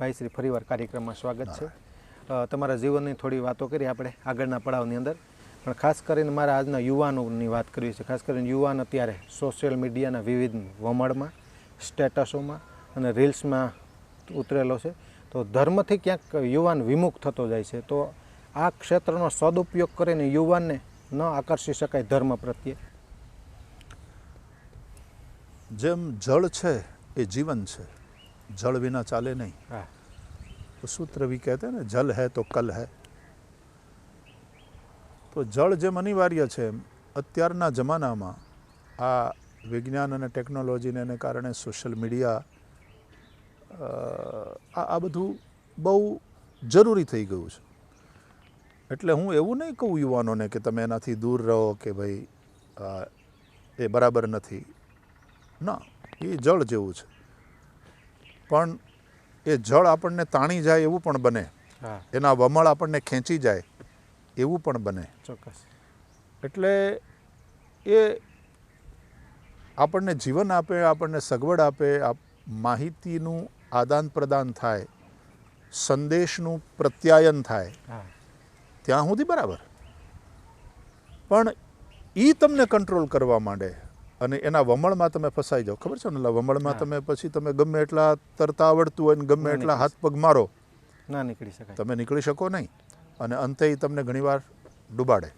ભાઈ શ્રી ફરીવાર કાર્યક્રમમાં સ્વાગત છે. તમારા જીવનની થોડી વાતો કરી આપણે આગળના પડાવની અંદર. પણ ખાસ કરીને મારા આજના યુવાનોની વાત કરવી છે. ખાસ કરીને યુવાન અત્યારે સોશિયલ મીડિયાના વિવિધ વમળમાં સ્ટેટસોમાં અને રીલ્સમાં ઉતરેલો છે. તો ધર્મથી ક્યાંક યુવાન વિમુખ થતો જાય છે. તો આ ક્ષેત્રનો સદુપયોગ કરીને યુવાનને ન આકર્ષી શકાય ધર્મ પ્રત્યે. જેમ જળ છે એ જીવન છે. જળ વિના ચાલે નહીં હા तो सूत्र भी कहते हैं ना जल है तो कल है તો જળ જેમ અનિવાર્ય છે એમ અત્યારના જમાનામાં આ વિજ્ઞાન અને ટેકનોલોજીને એને કારણે સોશિયલ મીડિયા આ આ બધું બહુ જરૂરી થઈ ગયું છે એટલે હું એવું નહીં કહું યુવાનોને કે તમે એનાથી દૂર રહો કે ભાઈ આ, એ બરાબર નથી ના એ જળ જેવું છે પણ એ જળ આપણને તાણી જાય એવું પણ બને. એના વમળ આપણને ખેંચી જાય એવું પણ બને. ચોક્કસ. એટલે એ આપણને જીવન આપે આપણને સગવડ આપે આપ- માહિતીનું આદાન પ્રદાન થાય સંદેશનું પ્રત્યાયન થાય. ત્યાં સુધી બરાબર. પણ એ તમને કંટ્રોલ કરવા માંડે. અને એના વમળમાં તમે ફસાઈ જાઓ. ખબર છે ને? એટલે વમળમાં તમે પછી તમે ગમે એટલા તરતા આવડતું હોય ને ગમે એટલા હાથ પગ મારો ના નીકળી શકાય. તમે નીકળી શકો નહીં. અને અંતે તમને ઘણીવાર ડૂબાડે.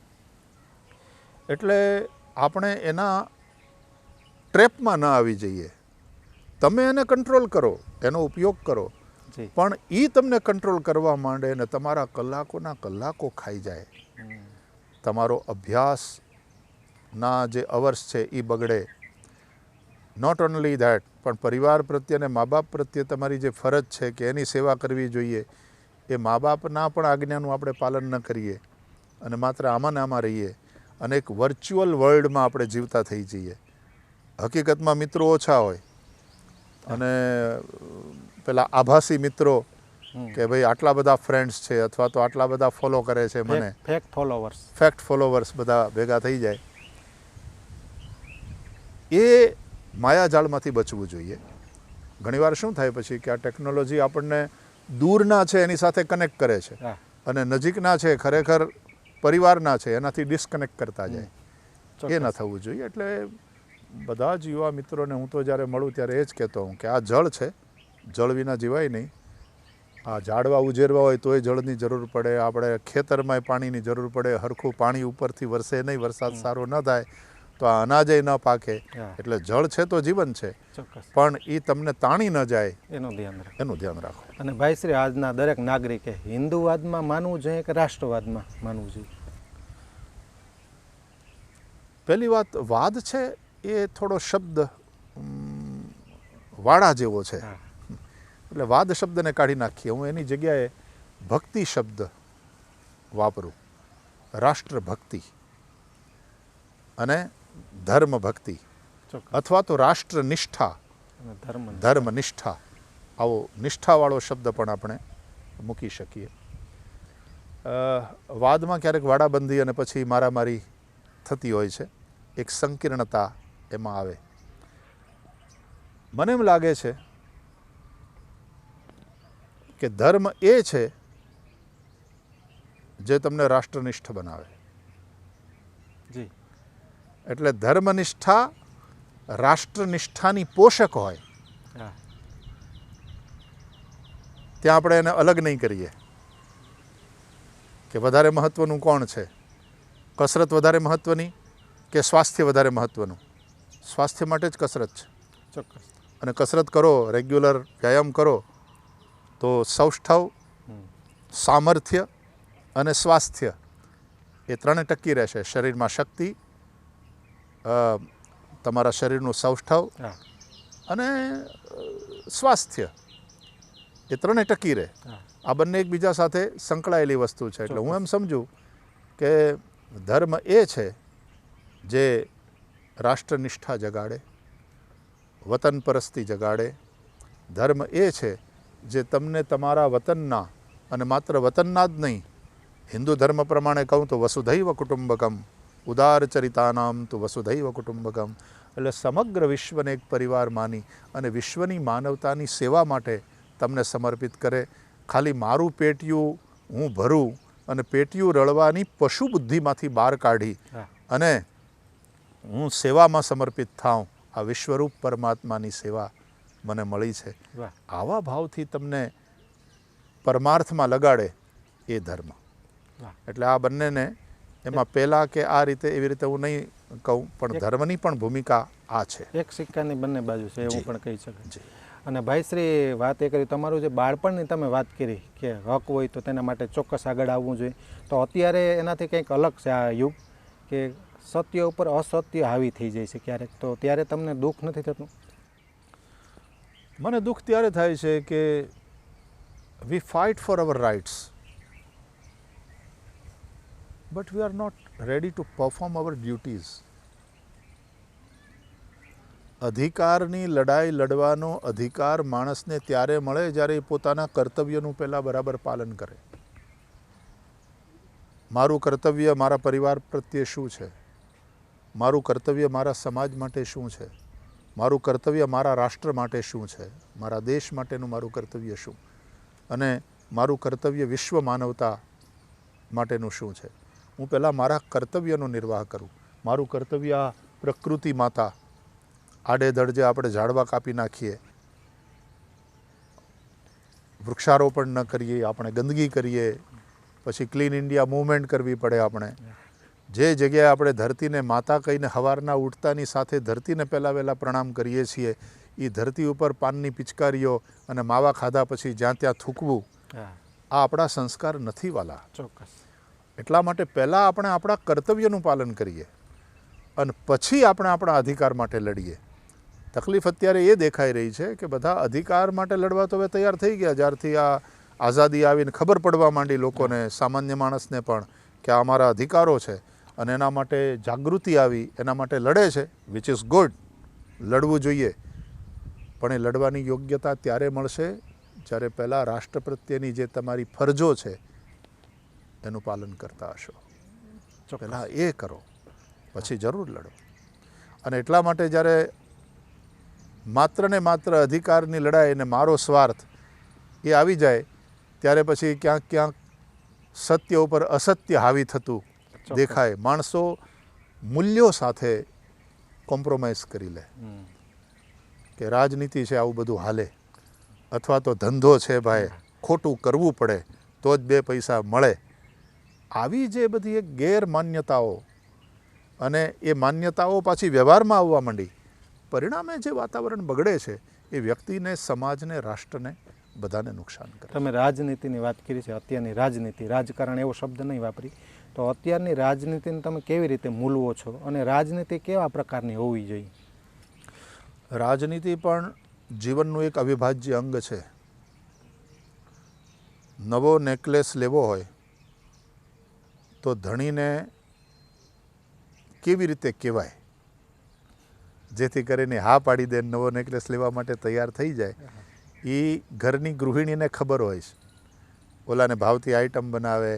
એટલે આપણે એના ટ્રેપમાં ના આવી જઈએ. તમે એને કંટ્રોલ કરો એનો ઉપયોગ કરો. પણ એ તમને કંટ્રોલ કરવા માંડે અને તમારા કલાકોના કલાકો ખાઈ જાય. તમારો તમારો અભ્યાસના જે અવર્સ છે એ બગડે. નોટ ઓનલી ધેટ પણ પરિવાર પ્રત્યે અને મા બાપ પ્રત્યે તમારી જે ફરજ છે કે એની સેવા કરવી જોઈએ એ મા બાપના પણ આજ્ઞાનું આપણે પાલન ન કરીએ અને માત્ર આમાં ને આમાં રહીએ. અને એક વર્ચ્યુઅલ વર્લ્ડમાં આપણે જીવતા થઈ જઈએ. હકીકતમાં મિત્રો ઓછા હોય. અને પેલા આભાસી મિત્રો કે ભાઈ આટલા બધા ફ્રેન્ડ્સ છે અથવા તો આટલા બધા ફોલો કરે છે મને. Fake fake followers fake followers બધા ભેગા થઈ જાય. એ માયાજાળમાંથી બચવું જોઈએ. ઘણીવાર શું થાય પછી કે આ ટેકનોલોજી આપણને દૂરના છે એની સાથે કનેક્ટ કરે છે. અને નજીકના છે ખરેખર પરિવારના છે એનાથી ડિસ્કનેક્ટ કરતા જાય. એ ન થવું જોઈએ. એટલે બધા જ યુવા મિત્રોને હું તો જ્યારે મળું ત્યારે એ જ કહેતો હું કે આ જળ છે. જળ વિના જીવાય નહીં. આ ઝાડવા ઉજેરવા હોય તોય જળની જરૂર પડે. આપણે ખેતરમાંય પાણીની જરૂર પડે. હરખું પાણી ઉપરથી વરસે નહીં. વરસાદ સારો ન થાય. તો આ અનાજય ન પાકે. એટલે જળ છે તો જીવન છે. પણ એ તમને તાણી ન જાય. એનું ધ્યાન રાખો. એનું ધ્યાન રાખો. અને ભાઈ શ્રી આજના દરેક નાગરિકે હિન્દુવાદમાં માનવું જોઈએ કે રાષ્ટ્રવાદમાં માનવું જોઈએ? પહેલી વાત વાદ છે એ થોડો શબ્દ વાળા વાડા જેવો છે. એટલે વાદ શબ્દને કાઢી નાખીએ. હું એની જગ્યાએ ભક્તિ શબ્દ વાપરું. રાષ્ટ્રભક્તિ. અને ધર્મ ભક્તિ અથવા તો રાષ્ટ્રનિષ્ઠા. નિષ્ઠા ધર્મ ધર્મનિષ્ઠા. આવો નિષ્ઠાવાળો શબ્દ પણ આપણે મૂકી શકીએ. વાદમાં ક્યારેક વાડાબંધી અને પછી મારામારી થતી હોય છે. એક સંકીર્ણતા એમાં આવે. મને એમ લાગે છે કે ધર્મ એ છે જે તમને રાષ્ટ્રનિષ્ઠ બનાવે. જી. એટલે ધર્મનિષ્ઠા રાષ્ટ્રનિષ્ઠાની પોષક હોય. ત્યાં આપણે એને અલગ નહીં કરીએ. કે વધારે મહત્ત્વનું કોણ છે? કસરત વધારે મહત્ત્વની કે સ્વાસ્થ્ય વધારે મહત્ત્વનું સ્વાસ્થ્ય માટે જ કસરત છે. ચોક્કસ. અને કસરત કરો રેગ્યુલર વ્યાયામ કરો તો સૌષ્ઠવ સામર્થ્ય અને સ્વાસ્થ્ય એ ત્રણે ટકી રહેશે. શરીરમાં શક્તિ તમારા શરીરનું સૌષ્ઠવ અને સ્વાસ્થ્ય એ ત્રણે ટકી રહે. આ બંને એકબીજા સાથે સંકળાયેલી વસ્તુ છે. એટલે હું એમ સમજું કે ધર્મ એ છે જે રાષ્ટ્રનિષ્ઠા જગાડે વતન પરસ્તી જગાડે. ધર્મ એ છે જે તમને તમારા વતનના અને માત્ર વતનના જ નહીં હિન્દુ ધર્મ પ્રમાણે કહું તો વસુધૈવ કુટુંબકમ ઉદાર ચરિતાનામ તો વસુધૈવ કુટુંબકમ એટલે સમગ્ર વિશ્વને એક પરિવાર માની અને વિશ્વની માનવતાની સેવા માટે તમને સમર્પિત કરે. ખાલી મારું પેટિયું હું ભરું અને પેટિયું રળવાની પશુ બુદ્ધિમાંથી બહાર કાઢી અને હું સેવામાં સમર્પિત થાઉં. આ વિશ્વરૂપ પરમાત્માની સેવા મને મળી છે. આવા ભાવથી તમને પરમાર્થમાં લગાડે એ ધર્મ. એટલે આ બંનેને એમાં પહેલાં કે આ રીતે એવી રીતે હું નહીં કહું પણ ધર્મની પણ ભૂમિકા આ છે. એક સિક્કાની બંને બાજુ છે એવું પણ કહી શકાય. અને ભાઈશ્રી વાત એ કરી તમારું જે બાળપણની તમે વાત કરી કે હક હોય તો તેના માટે ચોક્કસ આગળ આવવું જોઈએ. તો અત્યારે એનાથી કંઈક અલગ છે આ યુગ કે સત્ય ઉપર અસત્ય હાવી થઈ જાય છે ક્યારેક. તો ત્યારે તમને દુઃખ નથી થતું? મને દુઃખ ત્યારે થાય છે કે we fight for our rights but we are not ready to perform our duties અધિકારની લડાઈ લડવાનો અધિકાર માણસને ત્યારે મળે જ્યારે એ પોતાના કર્તવ્યનું પહેલાં બરાબર પાલન કરે. મારું કર્તવ્ય મારા પરિવાર પ્રત્યે શું છે? મારું કર્તવ્ય મારા સમાજ માટે શું છે? મારું કર્તવ્ય મારા રાષ્ટ્ર માટે શું છે? મારા દેશ માટેનું મારું કર્તવ્ય શું? અને મારું કર્તવ્ય વિશ્વ માનવતા માટેનું શું છે? હું પહેલાં મારા કર્તવ્યનો નિર્વાહ કરું. મારું કર્તવ્ય આ પ્રકૃતિ માતા. આડેધડ જે આપણે ઝાડવા કાપી નાખીએ. વૃક્ષારોપણ ન કરીએ આપણે ગંદકી કરીએ. પછી ક્લીન ઇન્ડિયા મૂવમેન્ટ કરવી પડે આપણે. જે જગ્યાએ આપણે ધરતીને માતા કહીને હવારના ઉઠતાની સાથે ધરતીને પહેલાં વહેલાં પ્રણામ કરીએ છીએ એ ધરતી ઉપર પાનની પિચકારીઓ અને માવા ખાધા પછી જ્યાં ત્યાં થૂકવું આ આપણા સંસ્કાર નથી વાલા. ચોક્કસ. એટલા માટે પહેલાં આપણે આપણા કર્તવ્યનું પાલન કરીએ અને પછી આપણે આપણા અધિકાર માટે લડીએ. તકલીફ અત્યારે એ દેખાઈ રહી છે કે બધા અધિકાર માટે લડવા તો હવે તૈયાર થઈ ગયા. જ્યારથી આ આઝાદી આવીને ખબર પડવા માંડી લોકોને, સામાન્ય માણસને પણ, કે આ અમારા અધિકારો છે અને એના માટે જાગૃતિ આવી, એના માટે લડે છે વિચ ઇઝ ગુડ લડવું જોઈએ. પણ એ લડવાની યોગ્યતા ત્યારે મળશે જ્યારે પહેલાં રાષ્ટ્ર પ્રત્યેની જે તમારી ફરજો છે એનું પાલન કરતા હશો. પહેલાં એ કરો પછી જરૂર લડો. અને એટલા માટે જ્યારે માત્ર ને માત્ર અધિકારની લડાઈ અને મારો સ્વાર્થ એ આવી જાય ત્યારે પછી ક્યાંક ક્યાંક સત્ય ઉપર અસત્ય હાવી થતું દેખાય. માણસો મૂલ્યો સાથે કોમ્પ્રોમાઇઝ કરી લે. કે રાજનીતિ છે આવું બધું હાલે. અથવા તો ધંધો છે ભાઈ ખોટું કરવું પડે તો જ બે પૈસા મળે. આવી જે બધી એક ગેરમાન્યતાઓ અને એ માન્યતાઓ પાછી વ્યવહારમાં આવવા માંડી પરિણામે જે વાતાવરણ બગડે છે એ વ્યક્તિને સમાજને રાષ્ટ્રને બધાને નુકસાન કરે તમે રાજનીતિની વાત કરી છે અત્યારની રાજનીતિ રાજકારણ એવો શબ્દ નહીં વાપરી. તો અત્યારની રાજનીતિને તમે કેવી રીતે મૂલવો છો અને રાજનીતિ કેવા પ્રકારની હોવી જોઈએ? રાજનીતિ પણ જીવનનું એક અવિભાજ્ય અંગ છે. નવો નેકલેસ લેવો હોય તો ધણીને કેવી રીતે કહેવાય? જેથી કરીને હા પાડી દે નવો નેકલેસ લેવા માટે તૈયાર થઈ જાય. એ ઘરની ગૃહિણીને ખબર હોય છે. ઓલાને ભાવતી આઈટમ બનાવે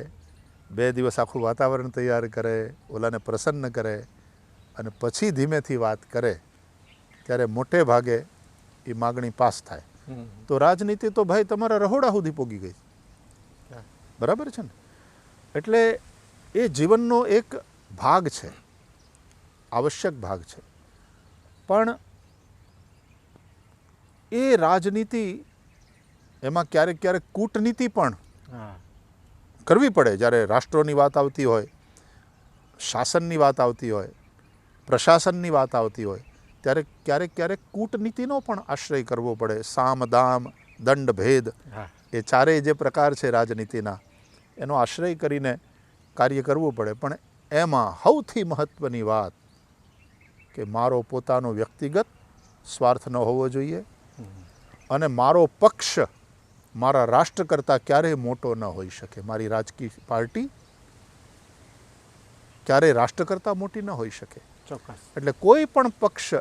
બે દિવસ આખું વાતાવરણ તૈયાર કરે ઓલાને પ્રસન્ન કરે અને પછી ધીમેથી વાત કરે ત્યારે મોટે ભાગે એ માગણી પાસ થાય. તો રાજનીતિ તો ભાઈ તમારા રહોડા સુધી પોગી ગઈ. બરાબર છે ને? એટલે એ જીવનનો એક ભાગ છે આવશ્યક ભાગ છે. પણ એ રાજનીતિ એમાં ક્યારેક ક્યારેક કૂટનીતિ પણ કરવી પડે. જ્યારે રાષ્ટ્રોની વાત આવતી હોય શાસનની વાત આવતી હોય પ્રશાસનની વાત આવતી હોય ત્યારે ક્યારેક ક્યારેક કૂટનીતિનો પણ આશ્રય કરવો પડે. સામ દામ દંડ ભેદ એ ચારેય જે પ્રકાર છે રાજનીતિના એનો આશ્રય કરીને કાર્ય કરવું પડે. પણ એમાં સૌથી મહત્ત્વની વાત કે મારો પોતાનો વ્યક્તિગત સ્વાર્થ ન હોવો જોઈએ અને મારો પક્ષ મારા રાષ્ટ્ર કરતાં ક્યારેય મોટો ન હોઈ શકે. મારી રાજકીય પાર્ટી ક્યારેય રાષ્ટ્ર કરતાં મોટી ન હોઈ શકે. ચોક્કસ. એટલે કોઈ પણ પક્ષ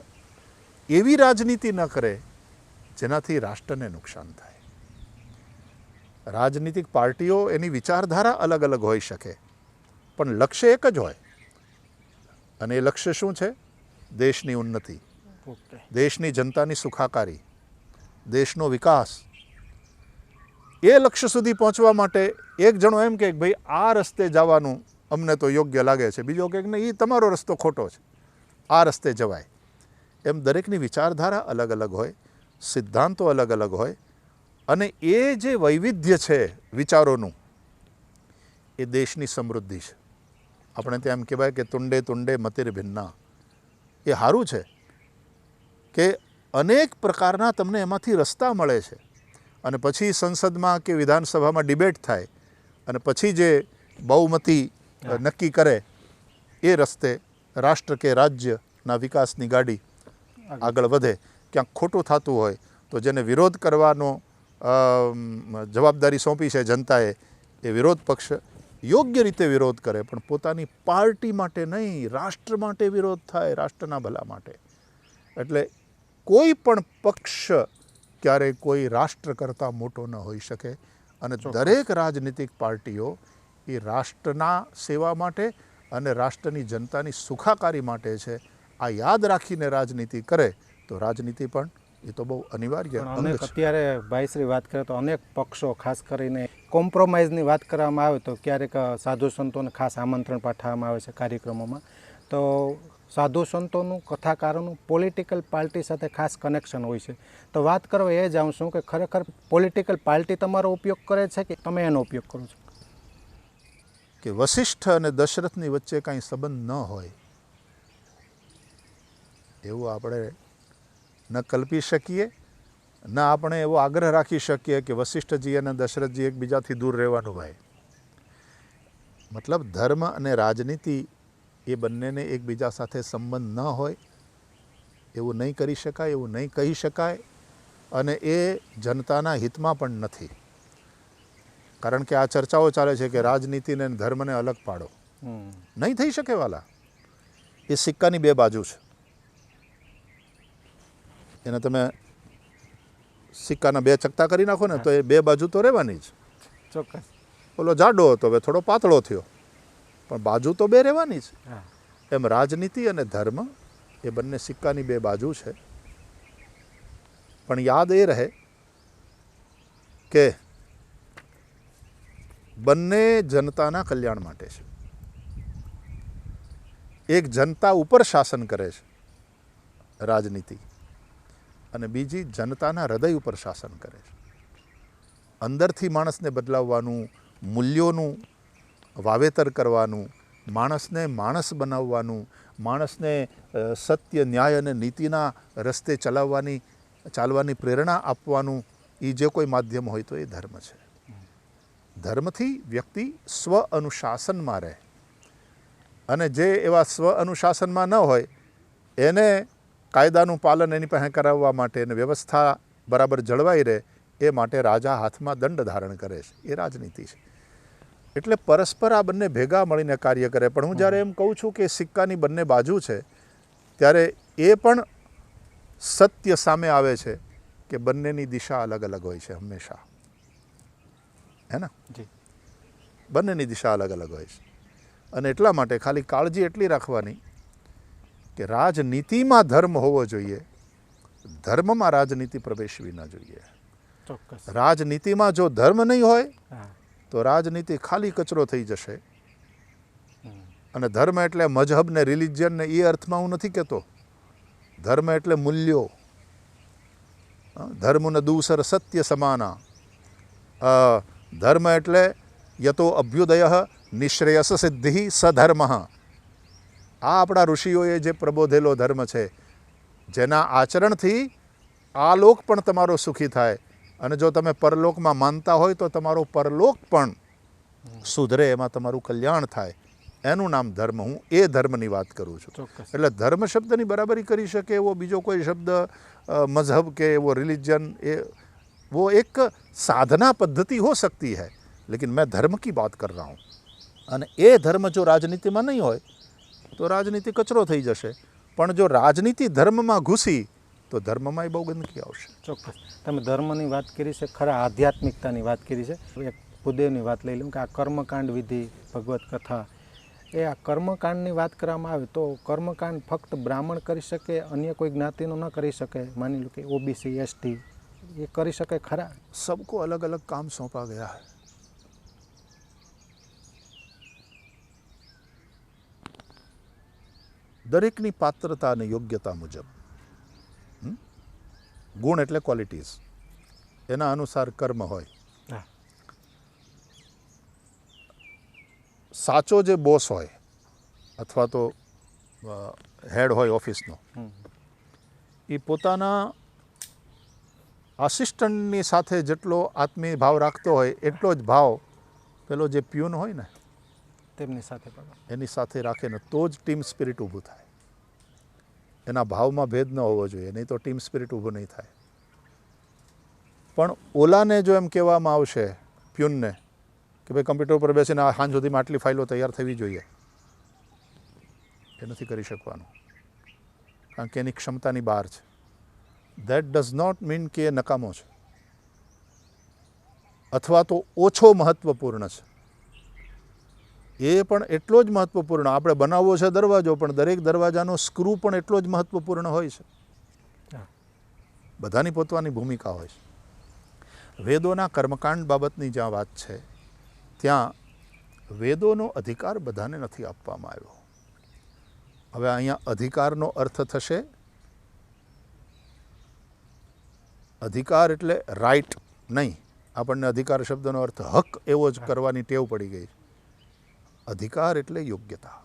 એવી રાજનીતિ ન કરે જેનાથી રાષ્ટ્રને નુકસાન થાય. રાજનીતિક પાર્ટીઓ એની વિચારધારા અલગ અલગ હોઈ શકે. પણ લક્ષ્ય એક જ હોય. અને એ લક્ષ્ય શું છે? દેશની ઉન્નતિ. દેશની જનતાની સુખાકારી. દેશનો વિકાસ. એ લક્ષ્ય સુધી પહોંચવા માટે એક જણો એમ કે ભાઈ આ રસ્તે જવાનું અમને તો યોગ્ય લાગે છે. બીજો કે નહીં એ તમારો રસ્તો ખોટો છે. આ રસ્તે જવાય. એમ દરેકની વિચારધારા અલગ અલગ હોય સિદ્ધાંતો અલગ અલગ હોય અને એ જે વૈવિધ્ય છે વિચારોનું એ દેશની સમૃદ્ધિ છે. આપણે ત્યાં એમ કહેવાય કે તુંડે તુંડે મતિર ભિન્ના. એ સારું છે કે અનેક પ્રકારના તમને એમાંથી રસ્તા મળે છે. અને પછી સંસદમાં કે વિધાનસભામાં ડિબેટ થાય અને પછી જે બહુમતી નક્કી કરે એ રસ્તે રાષ્ટ્ર કે રાજ્યના વિકાસની ગાડી આગળ. વધે. ક્યાંક ખોટું થતું હોય તો જેને વિરોધ કરવાનો જવાબદારી સોંપી છે જનતાએ એ વિરોધ પક્ષ યોગ્ય રીતે વિરોધ કરે પણ પોતાની પાર્ટી માટે નહીં રાષ્ટ્ર માટે વિરોધ થાય રાષ્ટ્રના ભલા માટે. એટલે કોઈ પણ પક્ષ ક્યારેય કોઈ રાષ્ટ્ર કરતાં મોટો ન હોઈ શકે. અને દરેક રાજનીતિક પાર્ટીઓ એ રાષ્ટ્રના સેવા માટે અને રાષ્ટ્રની જનતાની સુખાકારી માટે છે. આ યાદ રાખીને રાજનીતિ કરે તો રાજનીતિ પણ એ તો બહુ અનિવાર્ય અત્યારે ભાઈશ્રી વાત કરે તો અનેક પક્ષો ખાસ કરીને કોમ્પ્રોમાઇઝની વાત કરવામાં આવે તો ક્યારેક સાધુ સંતોને ખાસ આમંત્રણ પાઠવવામાં આવે છે કાર્યક્રમોમાં. તો સાધુ સંતોનું, કથાકારોનું પોલિટિકલ પાર્ટી સાથે ખાસ કનેક્શન હોય છે. તો વાત કરો એ જ છું કે ખરેખર પોલિટિકલ પાર્ટી તમારો ઉપયોગ કરે છે કે તમે એનો ઉપયોગ કરો છો? કે વશિષ્ઠ અને દશરથની વચ્ચે કાંઈ સંબંધ ન હોય, એવું આપણે ન કલ્પી શકીએ. ન આપણે એવો આગ્રહ રાખી શકીએ કે વશિષ્ઠજી અને દશરથજી એકબીજાથી દૂર રહેવાનું ભાઈ. મતલબ ધર્મ અને રાજનીતિ એ બંનેને એકબીજા સાથે સંબંધ ન હોય એવું નહીં કરી શકાય એવું નહીં કહી શકાય અને એ જનતાના હિતમાં પણ નથી. કારણ કે આ ચર્ચાઓ ચાલે છે કે રાજનીતિને ધર્મને અલગ પાડો. નહીં થઈ શકે વાલા. એ સિક્કાની બે બાજુ છે. એને તમે સિક્કાના બે ચકતા કરી નાખો ને તો એ બે બાજુ તો રહેવાની જ. ચોક્કસ. ઓલો જાડો હતો હવે થોડો પાતળો થયો. પણ બાજુ તો બે રહેવાની જ. એમ રાજનીતિ અને ધર્મ એ બંને સિક્કાની બે બાજુ છે. પણ યાદ એ રહે કે બંને જનતાના કલ્યાણ માટે છે. એક જનતા ઉપર શાસન કરે છે રાજનીતિ. અને બીજી જનતાના હૃદય ઉપર શાસન કરે છે. અંદરથી માણસને બદલાવવાનું, મૂલ્યોનું વાવેતર કરવાનું, માણસને માણસ બનાવવાનું, માણસને સત્ય, ન્યાય અને નીતિના રસ્તે ચલાવવાની, ચાલવાની પ્રેરણા આપવાનું એ જે કોઈ માધ્યમ હોય તો એ ધર્મ છે. ધર્મથી વ્યક્તિ સ્વ અનુશાસનમાં રહે. અને જે એવા સ્વ અનુશાસનમાં ન હોય, એને કાયદાનું પાલન એની પાસે કરાવવા માટે અને વ્યવસ્થા બરાબર જળવાઈ રહે એ માટે રાજા હાથમાં દંડ ધારણ કરે છે. એ રાજનીતિ છે. એટલે પરસ્પર આ બંને ભેગા મળીને કાર્ય કરે. પણ હું જ્યારે એમ કહું છું કે સિક્કાની બંને બાજુ છે ત્યારે એ પણ સત્ય સામે આવે છે કે બંનેની દિશા અલગ અલગ હોય છે હંમેશા. હે ને? જી. બંનેની દિશા અલગ અલગ હોય છે. અને એટલા માટે ખાલી કાળજી એટલી રાખવાની કે રાજનીતિમાં ધર્મ હોવો જોઈએ. ધર્મમાં રાજનીતિ પ્રવેશવી ન જોઈએ. રાજનીતિમાં જો ધર્મ નહીં હોય તો રાજનીતિ ખાલી કચરો થઈ જશે. અને ધર્મ એટલે મજહબ ને રિલિજન ને એ અર્થમાં હું નથી કહેતો. ધર્મ એટલે મૂલ્યો. ધર્મને દૂસર સત્ય સમાના. ધર્મ એટલે યતો અભ્યુદય નિશ્રેયસ સિદ્ધિ સધર્મ. આ આપણા ઋષિઓએ જે પ્રબોધેલો ધર્મ છે જેના આચરણથી આ લોક પણ તમારો સુખી થાય અને જો તમે પરલોકમાં માનતા હોય તો તમારો પરલોક પણ સુધરે એમાં તમારું કલ્યાણ થાય એનું નામ ધર્મ હું એ ધર્મની વાત કરું છું ચોક્કસ એટલે ધર્મ શબ્દની બરાબરી કરી શકે એવો બીજો કોઈ શબ્દ અ, મઝહબ કે એવો રિલિજન એ वो एक साधना पद्धति हो सकती है लेकिन मैं धर्म की बात कर रहा हूँ અને એ ધર્મ જો રાજનીતિમાં નહીં હોય તો રાજનીતિ કચરો થઈ જશે. પણ જો રાજનીતિ ધર્મમાં ઘૂસી તો ધર્મમાં બહુ ગંદકી આવશે. ચોક્કસ. તમે ધર્મની વાત કરી છે ખરા આધ્યાત્મિકતાની વાત કરી છે. એક ભૂદેવની વાત લઈ લઉં કે આ કર્મકાંડ વિધિ ભગવત કથા એ આ કર્મકાંડની વાત કરવામાં આવે તો કર્મકાંડ ફક્ત બ્રાહ્મણ કરી શકે અન્ય કોઈ જ્ઞાતિનો ન કરી શકે. માની લો કે ઓબીસી એસટી એ કરી શકે ખરા? સબકો અલગ અલગ કામ સોંપા ગયા હૈ. દરેકની પાત્રતા અને યોગ્યતા મુજબ? ગુણ એટલે ક્વોલિટીઝ એના અનુસાર કર્મ હોય. સાચો જે બોસ હોય અથવા તો હેડ હોય ઓફિસનો એ પોતાના આસિસ્ટન્ટની સાથે જેટલો આત્મીય ભાવ રાખતો હોય એટલો જ ભાવ પેલો જે પ્યુન હોય ને તેમની સાથે પણ. એની સાથે રાખે ને તો જ ટીમ સ્પિરિટ ઊભું થાય. એના ભાવમાં ભેદ ન હોવો જોઈએ, નહીં તો ટીમ સ્પિરિટ ઊભું નહીં થાય. પણ ઓલાને જો એમ કહેવામાં આવશે, પ્યુનને, કે ભાઈ કમ્પ્યુટર ઉપર બેસીને આ સાંજ સુધીમાં આટલી ફાઇલો તૈયાર થવી જોઈએ, એ નથી કરી શકવાનું. કારણ કે એની ક્ષમતાની બહાર છે. દેટ ડઝ નોટ મીન કે એ નકામો છે. અથવા તો ઓછો મહત્ત્વપૂર્ણ છે. એ પણ એટલો જ મહત્ત્વપૂર્ણ આપણે બનાવવો છે દરવાજો પણ દરેક દરવાજાનો સ્ક્રૂ પણ એટલો જ મહત્ત્વપૂર્ણ હોય છે. બધાની પોતાની ભૂમિકા હોય છે. વેદોના કર્મકાંડ બાબતની જ્યાં વાત છે ત્યાં વેદોનો અધિકાર બધાને નથી આપવામાં આવ્યો. હવે અહીંયા અધિકારનો અર્થ થશે. અધિકાર એટલે રાઈટ નહીં. આપણને અધિકાર શબ્દનો અર્થ હક એવો જ કરવાની ટેવ પડી ગઈ છે. અધિકાર એટલે યોગ્યતા.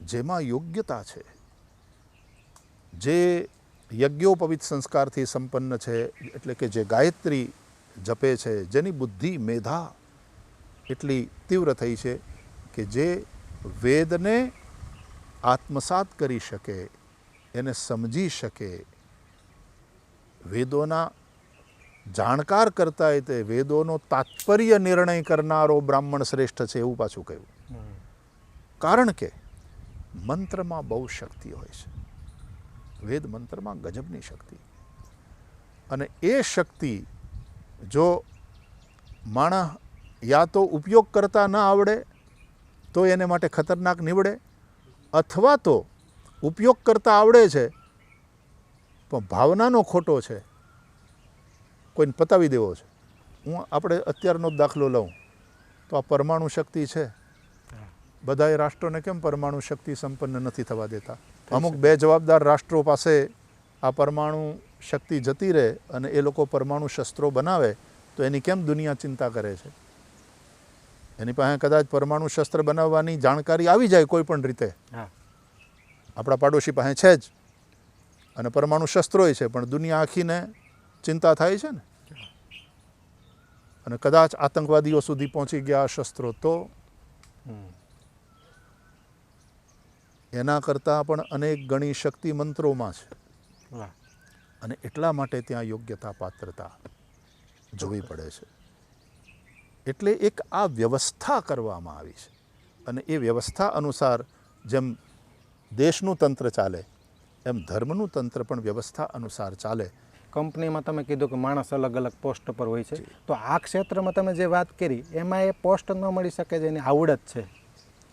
જેમાં યોગ્યતા છે, જે યજ્ઞોપવિત સંસ્કારથી સંપન્ન છે, એટલે કે જે ગાયત્રી જપે છે, જેની બુદ્ધિ મેધા એટલી તીવ્ર થઈ છે કે જે વેદને આત્મસાત કરી શકે, એને સમજી શકે, વેદોના જાણકાર કરતા તે વેદોનો તાત્પર્ય નિર્ણય કરનારો બ્રાહ્મણ શ્રેષ્ઠ છે એવું પાછું કહ્યું કારણ કે મંત્રમાં બહુ શક્તિ હોય છે. વેદ મંત્રમાં ગજબની શક્તિ. અને એ શક્તિ જો માણસ યા તો ઉપયોગ કરતા ન આવડે, તો એને માટે ખતરનાક નીવડે, અથવા તો ઉપયોગ કરતા આવડે છે, પણ ભાવનાનો ખોટો છે કોઈને પતાવી દેવો છે. હું આપણે અત્યારનો જ દાખલો લઉં. તો આ પરમાણુ શક્તિ છે. બધાએ રાષ્ટ્રોને કેમ પરમાણુ શક્તિ સંપન્ન નથી થવા દેતા? અમુક બે જવાબદાર રાષ્ટ્રો પાસે આ પરમાણુ શક્તિ જતી રહે અને એ લોકો પરમાણુ શસ્ત્રો બનાવે તો એની કેમ દુનિયા ચિંતા કરે છે? એની પાસે કદાચ પરમાણુ શસ્ત્ર બનાવવાની જાણકારી આવી જાય કોઈ પણ રીતે. આપણા પાડોશી પાસે છે જ. અને પરમાણુ શસ્ત્રોય છે પણ દુનિયા આખીને ચિંતા થાય છે ને? અને કદાચ આતંકવાદીઓ સુધી પહોંચી ગયા શસ્ત્રો તો? હમ. એના કરતાં પણ અનેક ગણી શક્તિ મંત્રોમાં છે. અને એટલા માટે ત્યાં યોગ્યતા પાત્રતા જોવી પડે છે. એટલે એક આ વ્યવસ્થા કરવામાં આવી છે. અને એ વ્યવસ્થા અનુસાર જેમ દેશનું તંત્ર ચાલે એમ ધર્મનું તંત્ર પણ વ્યવસ્થા અનુસાર ચાલે કંપનીમાં તમે કીધું કે માણસ અલગ અલગ પોસ્ટ પર હોય છે. તો આ ક્ષેત્રમાં તમે જે વાત કરી એમાં એ પોસ્ટ ન મળી શકે જેની આવડત છે.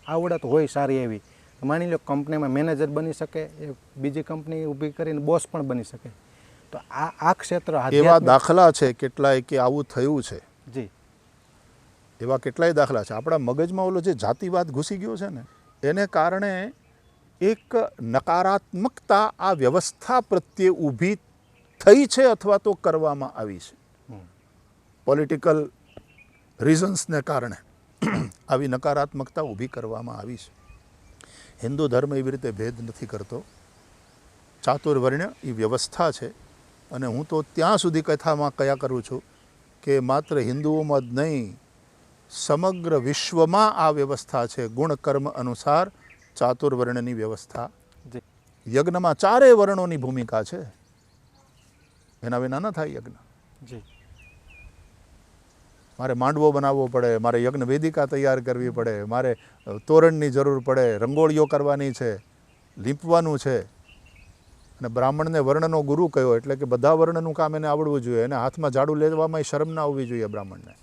આવડત હોય સારી એવી. માની લો કંપનીમાં મેનેજર બની શકે એ બીજી કંપની ઊભી કરીને બોસ પણ બની શકે. તો આ આ ક્ષેત્ર એવા દાખલા છે કેટલાય કે આવું થયું છે? જી. એવા કેટલાય દાખલા છે. આપણા મગજમાં ઓલો જે જાતિવાદ ઘૂસી ગયો છે ને એને કારણે એક નકારાત્મકતા આ વ્યવસ્થા પ્રત્યે ઊભી થઈ છે અથવા તો કરવામાં આવી છે. પોલિટિકલ રીઝન્સને કારણે આવી નકારાત્મકતા ઊભી કરવામાં આવી છે. હિન્દુ ધર્મ એવી રીતે ભેદ નથી કરતો. ચાતુર્વર્ણ્ય એ વ્યવસ્થા છે અને હું તો ત્યાં સુધી કથામાં કયા કરું છું કે માત્ર હિન્દુઓમાં જ નહીં સમગ્ર વિશ્વમાં આ વ્યવસ્થા છે. ગુણકર્મ અનુસાર ચાતુર્વર્ણની વ્યવસ્થા. જી યજ્ઞમાં ચારેય વર્ણોની ભૂમિકા છે. એના વિના ન થાય યજ્ઞ. જી. મારે માંડવો બનાવવો પડે મારે યજ્ઞ વેદિકા તૈયાર કરવી પડે મારે તોરણની જરૂર પડે રંગોળીઓ કરવાની છે લીંપવાનું છે. અને બ્રાહ્મણને વર્ણનો ગુરુ કયો એટલે કે બધા વર્ણનું કામ એને આવડવું જોઈએ એને હાથમાં ઝાડુ લેવામાં શરમ ના આવવી જોઈએ બ્રાહ્મણને.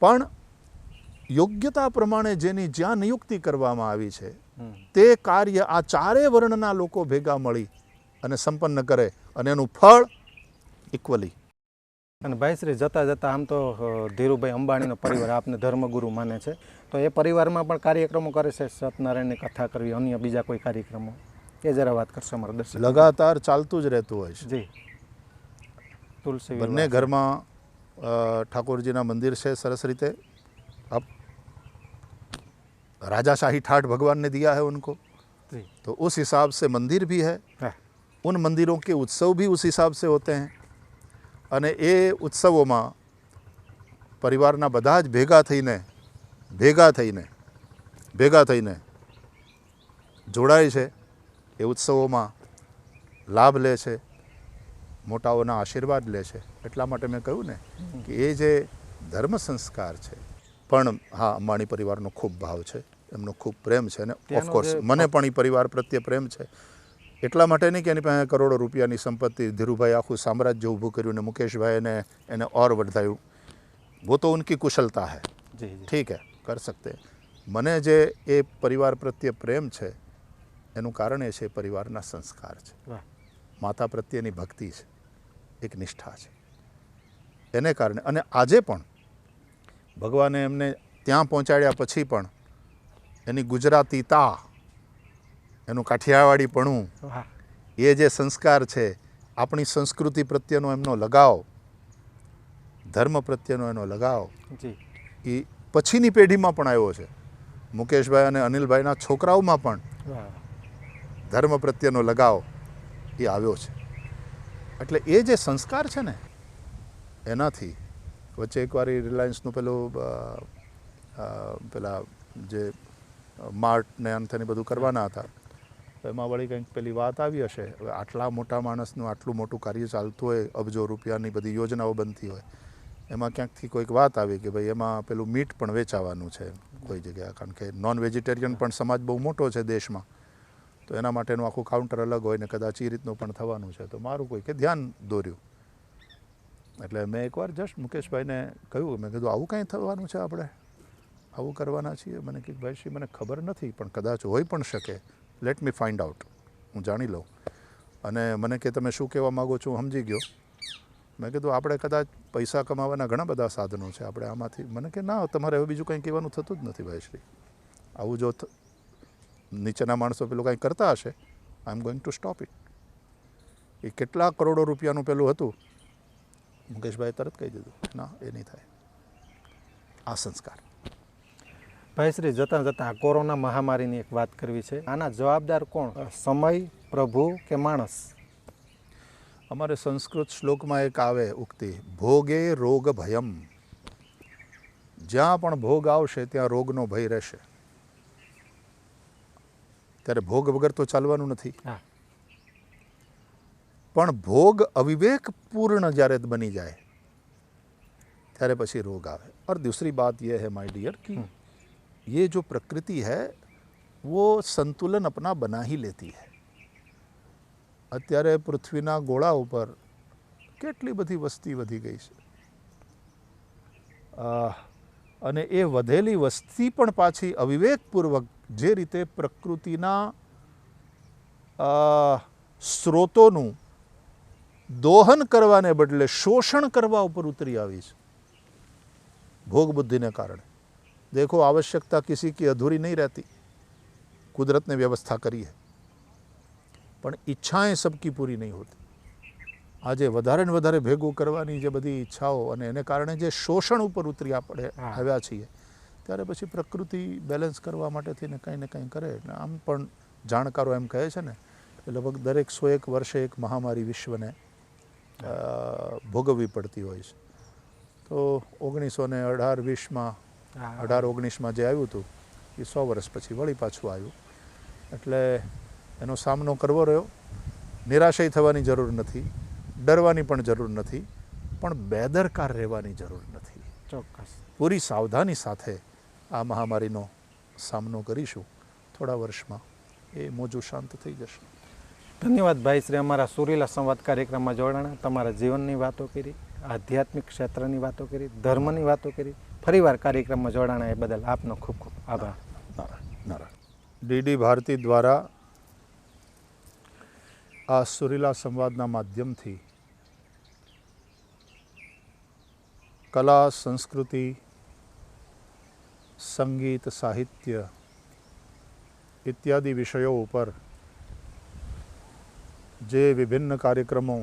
પણ યોગ્યતા પ્રમાણે જેની જ્યાં નિયુક્તિ કરવામાં આવી છે તે કાર્ય આ ચારે વર્ણના લોકો ભેગા મળી અને સંપન્ન કરે અને એનું ફળ ઇક્વલી અને ભાઈશ્રી જતાં જતાં આમ તો ધીરુભાઈ અંબાણીનો પરિવાર આપને ધર્મગુરુ માને છે. તો એ પરિવારમાં પણ કાર્યક્રમો કરે છે? સત્યનારાયણની કથા કરવી અન્ય બીજા કોઈ કાર્યક્રમો? એ જરા વાત કરશો અમારા દર્શન લગાતાર ચાલતું જ રહેતું હોય છે. જી. તુલસી બંને ઘરમાં ઠાકોરજીના મંદિર છે સરસ રીતે. અપ રાજાશાહી ઠાठ भगवान ने दिया है उनको तो હિસાબ સે મંદિર मंदिर भी है उन मंदिरों के उत्सव भी उस हिसाब से होते हैं અને એ ઉત્સવોમાં પરિવારના બધા જ ભેગા થઈને ભેગા થઈને ભેગા થઈને જોડાય છે એ ઉત્સવોમાં લાભ લે છે મોટાઓના આશીર્વાદ લે છે એટલા માટે મેં કહ્યું ને કે એ જે ધર્મ સંસ્કાર છે પણ હા અંબાણી પરિવારનો ખૂબ ભાવ છે એમનો ખૂબ પ્રેમ છે અને ત્યાંનો ઓફકોર્સ જે મને પણ એ પરિવાર પ્રત્યે પ્રેમ છે એટલા માટે નહીં કે એની પાસે કરોડો રૂપિયાની સંપત્તિ. ધીરુભાઈ આખું સામ્રાજ્ય ઊભું કર્યું અને મુકેશભાઈને એને ઓર વધાયું વો તો ઉનકી કુશલતા હૈ ઠીક હે કર શકતે મને જે એ પરિવાર પ્રત્યે પ્રેમ છે એનું કારણ એ છે પરિવારના સંસ્કાર છે માતા પ્રત્યેની ભક્તિ છે એક નિષ્ઠા છે એને કારણે અને આજે પણ ભગવાને એમને ત્યાં પહોંચાડ્યા પછી પણ એની ગુજરાતીતા એનું કાઠિયાવાડીપણું એ જે સંસ્કાર છે આપણી સંસ્કૃતિ પ્રત્યેનો એમનો લગાવ ધર્મ પ્રત્યેનો એનો લગાવ એ પછીની પેઢીમાં પણ આવ્યો છે. મુકેશભાઈ અને અનિલભાઈના છોકરાઓમાં પણ ધર્મ પ્રત્યેનો લગાવ એ આવ્યો છે. એટલે એ જે સંસ્કાર છે ને એનાથી વચ્ચે એકવાર એ રિલાયન્સનું પેલું પેલા જે માર્ટ ને અંતે બધું કરવાના હતા. તો એમાં વળી કંઈક પેલી વાત આવી હશે. હવે આટલા મોટા માણસનું આટલું મોટું કાર્ય ચાલતું હોય, અબજો રૂપિયાની બધી યોજનાઓ બનતી હોય, એમાં ક્યાંકથી કોઈક વાત આવી કે ભાઈ એમાં પેલું મીટ પણ વેચાવાનું છે કોઈ જગ્યાએ. કારણ કે નોન વેજીટેરિયન પણ સમાજ બહુ મોટો છે દેશમાં. તો એના માટેનું આખું કાઉન્ટર અલગ હોય ને કદાચ એ રીતનું પણ થવાનું છે. તો મારું કોઈ કે ધ્યાન દોર્યું. એટલે મેં એકવાર જસ્ટ મુકેશભાઈને કહ્યું, મેં કીધું, આવું કાંઈ થવાનું છે આપણે? આવું કરવાના છીએ? મને કીધું, ભાઈ શ્રી, મને ખબર નથી, પણ કદાચ હોઈ પણ શકે. લેટ મી ફાઇન્ડ આઉટ હું જાણી લઉં. અને મને કે, તમે શું કહેવા માગો છો? સમજી ગયો. મેં કીધું, આપણે કદાચ પૈસા કમાવાના ઘણા બધા સાધનો છે. આપણે આમાંથી મને કે, ના, તમારે હવે બીજું કંઈ કહેવાનું થતું જ નથી ભાઈ શ્રી. આવું જો નીચેના માણસો પેલું કંઈ કરતા હશે I am going to stop it એ કેટલા કરોડો રૂપિયાનું પેલું હતું? મુકેશભાઈ તરત કહી દીધું, ના, એ નહીં થાય. આ સંસ્કાર. ભાઈશ્રી જતાં જતાં કોરોના મહામારીની એક વાત કરવી છે. આના જવાબદાર કોણ? સમય પ્રભુ કે માણસ? અમારે સંસ્કૃત શ્લોકમાં એક આવે ઉક્તિ ભોગે રોગ ભયમ. જ્યાં પણ ભોગ આવશે ત્યાં રોગનો ભય રહેશે. ત્યારે ભોગ વગર તો ચાલવાનું નથી. પણ ભોગ અવિવેક પૂર્ણ જ્યારે બની જાય ત્યારે પછી રોગ આવે. और दूसरी बात यह है માય ડિયર कि ये जो प्रकृति है वो संतुलन अपना बना ही लेती है અત્યારે પૃથ્વીના ગોળા ઉપર કેટલી બધી વસ્તી વધી ગઈ છે આહ, અને એ વધેલી વસ્તી પણ પાછી અવિવેકપૂર્વક જે રીતે પ્રકૃતિના આહ, સ્ત્રોતોનું દોહન કરવાને બદલે શોષણ કરવા ઉપર ઉતરી આવી છે ભોગ બુદ્ધિને કારણે देखो आवश्यकता किसी की अधूरी नहीं रहती। कुदरत ने व्यवस्था કરી है પણ ઈચ્છાએ સબકી પૂરી નહીં હોતી આજે વધારે ને વધારે ભેગું કરવાની જે બધી ઈચ્છાઓ અને એને કારણે જે શોષણ ઉપર ઉતરી આપણે આવ્યા છીએ ત્યારે પછી પ્રકૃતિ બેલેન્સ કરવા માટે થઈને કંઈ ને કંઈ કરે એટલે આમ પણ જાણકારો એમ કહે છે ને કે લગભગ દરેક સો એક વર્ષે એક મહામારી વિશ્વને ભોગવવી પડતી હોય છે તો ઓગણીસો ને અઢાર વીસમાં અઢાર ઓગણીસમાં જે આવ્યું હતું એ સો વર્ષ પછી વળી પાછું આવ્યું. એટલે એનો સામનો કરવો રહ્યો. નિરાશય થવાની જરૂર નથી ડરવાની પણ જરૂર નથી પણ બેદરકાર રહેવાની જરૂર નથી. ચોક્કસ. પૂરી સાવધાની સાથે આ મહામારીનો સામનો કરીશું. થોડા વર્ષમાં એ મોજું શાંત થઈ જશે. ધન્યવાદ ભાઈ શ્રી અમારા સુરીલા સંવાદ કાર્યક્રમમાં જોડાણા. તમારા જીવનની વાતો કરી આધ્યાત્મિક ક્ષેત્રની વાતો કરી ધર્મની વાતો કરી. ફરીવાર કાર્યક્રમમાં જોડાણા એ બદલ આપનો ખૂબ ખૂબ આભાર. નારાયણ નારાયણ ડીડી ભારતી દ્વારા આ સુરીલા સંવાદના માધ્યમથી કલા, સંસ્કૃતિ, સંગીત, સાહિત્ય ઇત્યાદિ વિષયો ઉપર જે વિભિન્ન કાર્યક્રમો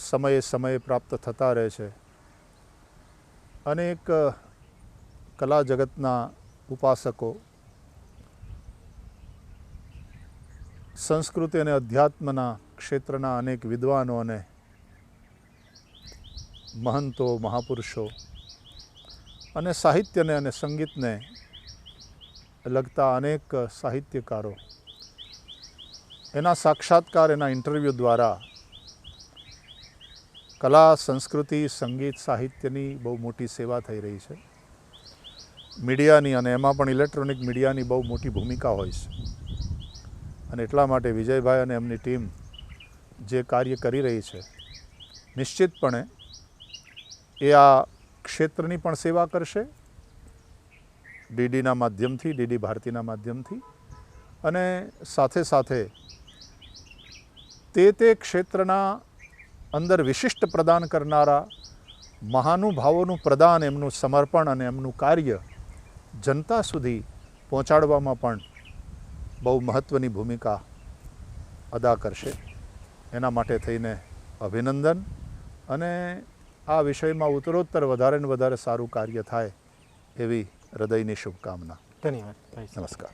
સમયે સમયે પ્રાપ્ત થતા રહે છે અનેક કલા જગતના ઉપાસકો સંસ્કૃતિ અને અધ્યાત્મના ક્ષેત્રના અનેક વિદ્વાનો અને મહંતો, મહાપુરુષો અને સાહિત્યને અને સંગીતને લગતા અનેક સાહિત્યકારો એના સાક્ષાત્કાર, એના ઇન્ટરવ્યૂ દ્વારા કલા, સંસ્કૃતિ, સંગીત, સાહિત્યની બહુ મોટી સેવા થઈ રહી છે. મીડિયાની અને એમાં પણ ઇલેક્ટ્રોનિક મીડિયાની બહુ મોટી ભૂમિકા હોય છે. અને એટલા માટે વિજયભાઈ અને એમની ટીમ જે કાર્ય કરી રહી છે, નિશ્ચિતપણે એ આ ક્ષેત્રની પણ સેવા કરશે. ડીડીના માધ્યમથી, ડીડી ભારતીના માધ્યમથી. અને સાથે સાથે તે તે ક્ષેત્રના અંદર વિશિષ્ટ પ્રદાન કરનારા મહાનુભાવોનું પ્રદાન એમનું સમર્પણ અને એમનું કાર્ય જનતા સુધી પહોંચાડવામાં પણ બહુ મહત્ત્વની ભૂમિકા અદા કરશે. એના માટે થઈને અભિનંદન અને આ વિષયમાં ઉત્તરોત્તર વધારે ને વધારે સારું કાર્ય થાય એવી હૃદયની શુભકામના. ધન્યવાદ. નમસ્કાર.